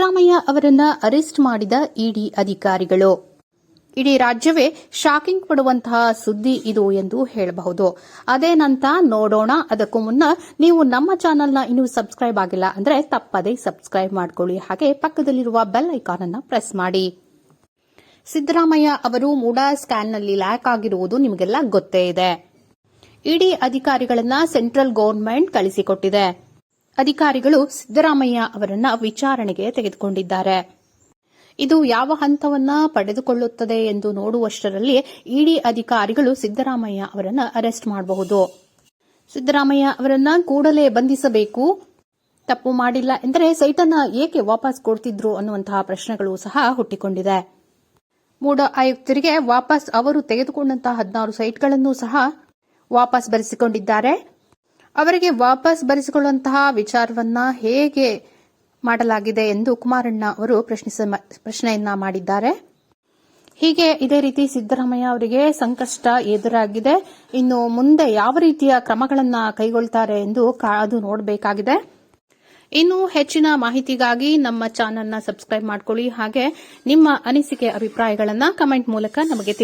ಸಿದ್ದರಾಮಯ್ಯ ಅವರನ್ನ ಅರೆಸ್ಟ್ ಮಾಡಿದ ಇಡಿ ಅಧಿಕಾರಿಗಳು. ಇಡೀ ರಾಜ್ಯವೇ ಶಾಕಿಂಗ್ ಪಡುವಂತಹ ಸುದ್ದಿ ಇದು ಎಂದು ಹೇಳಬಹುದು. ಅದೇನಂತ ನೋಡೋಣ. ಅದಕ್ಕೂ ಮುನ್ನ ನೀವು ನಮ್ಮ ಚಾನೆಲ್ನ ಇನ್ನೂ ಸಬ್ಸ್ಕ್ರೈಬ್ ಆಗಿಲ್ಲ ಅಂದ್ರೆ ತಪ್ಪದೇ ಸಬ್ಸ್ಕ್ರೈಬ್ ಮಾಡ್ಕೊಳ್ಳಿ. ಹಾಗೆ ಪಕ್ಕದಲ್ಲಿರುವ ಬೆಲ್ ಐಕಾನ್ ಅನ್ನು ಪ್ರೆಸ್ ಮಾಡಿ. ಸಿದ್ದರಾಮಯ್ಯ ಅವರು ಮೂಡಾ ಸ್ಕ್ಯಾನ್ನಲ್ಲಿ ಲ್ಯಾಕ್ ಆಗಿರುವುದು ನಿಮಗೆಲ್ಲ ಗೊತ್ತೇ ಇದೆ. ಇಡಿ ಅಧಿಕಾರಿಗಳನ್ನ ಸೆಂಟ್ರಲ್ ಗೌರ್ಮೆಂಟ್ ಕಳಿಸಿಕೊಟ್ಟಿದೆ. ಅಧಿಕಾರಿಗಳು ಸಿದ್ದರಾಮಯ್ಯ ಅವರನ್ನ ವಿಚಾರಣೆಗೆ ತೆಗೆದುಕೊಂಡಿದ್ದಾರೆ. ಇದು ಯಾವ ಹಂತವನ್ನ ಪಡೆದುಕೊಳ್ಳುತ್ತದೆ ಎಂದು ನೋಡುವಷ್ಟರಲ್ಲಿ ಇಡಿ ಅಧಿಕಾರಿಗಳು ಸಿದ್ದರಾಮಯ್ಯ ಅವರನ್ನ ಅರೆಸ್ಟ್ ಮಾಡಬಹುದು. ಸಿದ್ದರಾಮಯ್ಯ ಅವರನ್ನ ಕೂಡಲೇ ಬಂಧಿಸಬೇಕು. ತಪ್ಪು ಮಾಡಿಲ್ಲ ಎಂದರೆ ಸೈಟನ್ನ ಏಕೆ ವಾಪಸ್ ಕೊಡ್ತಿದ್ರು ಅನ್ನುವಂತಹ ಪ್ರಶ್ನೆಗಳು ಸಹ ಹುಟ್ಟಿಕೊಂಡಿದೆ. ಮೂಡ ಆಯುಕ್ತರಿಗೆ ವಾಪಸ್ ಅವರು ತೆಗೆದುಕೊಂಡಂತಹ ಹದಿನಾರು ಸೈಟ್ಗಳನ್ನು ಸಹ ವಾಪಸ್ ಬರೆಸಿಕೊಂಡಿದ್ದಾರೆ. ಅವರಿಗೆ ವಾಪಸ್ ಬರೆಸಿಕೊಳ್ಳುವಂತಹ ವಿಚಾರವನ್ನ ಹೇಗೆ ಮಾಡಲಾಗಿದೆ ಎಂದು ಕುಮಾರಣ್ಣ ಅವರು ಪ್ರಶ್ನಿಸ, ಪ್ರಶ್ನೆಯನ್ನ ಮಾಡಿದ್ದಾರೆ. ಹೀಗೆ ಇದೇ ರೀತಿ ಸಿದ್ದರಾಮಯ್ಯ ಅವರಿಗೆ ಸಂಕಷ್ಟ ಎದುರಾಗಿದೆ. ಇನ್ನು ಮುಂದೆ ಯಾವ ರೀತಿಯ ಕ್ರಮಗಳನ್ನ ಕೈಗೊಳ್ತಾರೆ ಎಂದು ಕಾದು ನೋಡಬೇಕಾಗಿದೆ. ಇನ್ನು ಹೆಚ್ಚಿನ ಮಾಹಿತಿಗಾಗಿ ನಮ್ಮ ಚಾನೆಲ್ನ ಸಬ್ಸ್ಕ್ರೈಬ್ ಮಾಡಿಕೊಳ್ಳಿ. ಹಾಗೆ ನಿಮ್ಮ ಅನಿಸಿಕೆ, ಅಭಿಪ್ರಾಯಗಳನ್ನು ಕಮೆಂಟ್ ಮೂಲಕ ನಮಗೆ